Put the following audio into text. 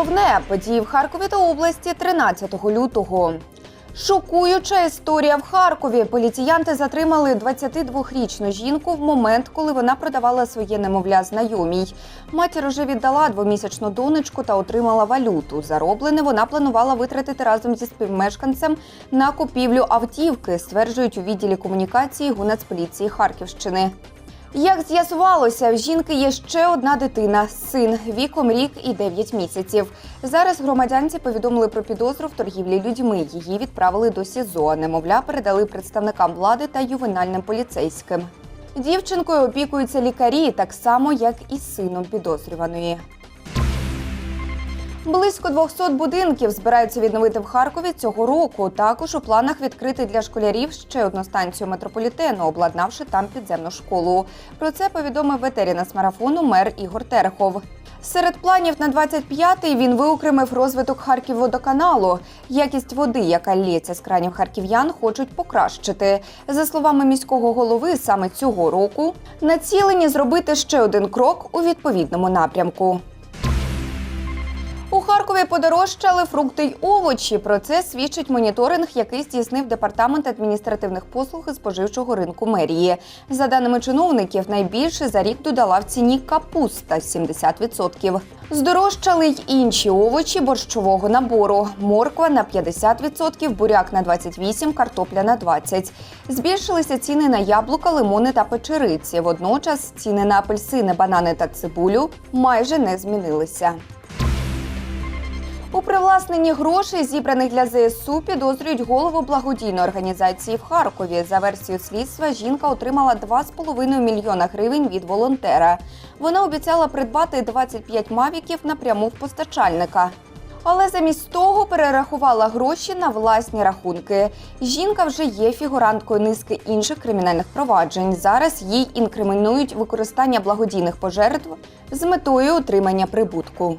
головне події в Харкові та області 13 лютого. Шокуюча історія в Харкові. Поліціянти затримали 22-річну жінку в момент, коли вона продавала своє немовля знайомій. Матір уже віддала двомісячну донечку та отримала валюту. Зароблене вона планувала витратити разом зі співмешканцем на купівлю автівки, стверджують у відділі комунікації Гунацполіції Харківщини. Як з'ясувалося, в жінки є ще одна дитина, син віком рік і 9 місяців. Зараз громадянці повідомили про підозру в торгівлі людьми. Її відправили до СІЗО. Немовля передали представникам влади та ювенальним поліцейським. Дівчинкою опікуються лікарі, так само як і сином підозрюваної. Близько 200 будинків збираються відновити в Харкові цього року. Також у планах відкрити для школярів ще одну станцію метрополітену, обладнавши там підземну школу. Про це повідомив ветеріна з марафону мер Ігор Терехов. Серед планів на 25-й він виокремив розвиток Харківводоканалу. Якість води, яка лється з кранів харків'ян, хочуть покращити. За словами міського голови, саме цього року націлені зробити ще один крок у відповідному напрямку. У Харкові подорожчали фрукти й овочі. Про це свідчить моніторинг, який здійснив департамент адміністративних послуг і споживчого ринку мерії. За даними чиновників, найбільше за рік додала в ціні капуста 70%. Здорожчали й інші овочі борщового набору: морква на 50%, буряк на 28%, картопля на 20%. Збільшилися ціни на яблука, лимони та печериці. Водночас ціни на апельсини, банани та цибулю майже не змінилися. У привласненні грошей, зібраних для ЗСУ, підозрюють голову благодійної організації в Харкові. За версією слідства, жінка отримала 2,5 мільйона гривень від волонтера. Вона обіцяла придбати 25 мавіків напряму в постачальника. Але замість того перерахувала гроші на власні рахунки. Жінка вже є фігуранткою низки інших кримінальних проваджень. Зараз їй інкримінують використання благодійних пожертв з метою отримання прибутку.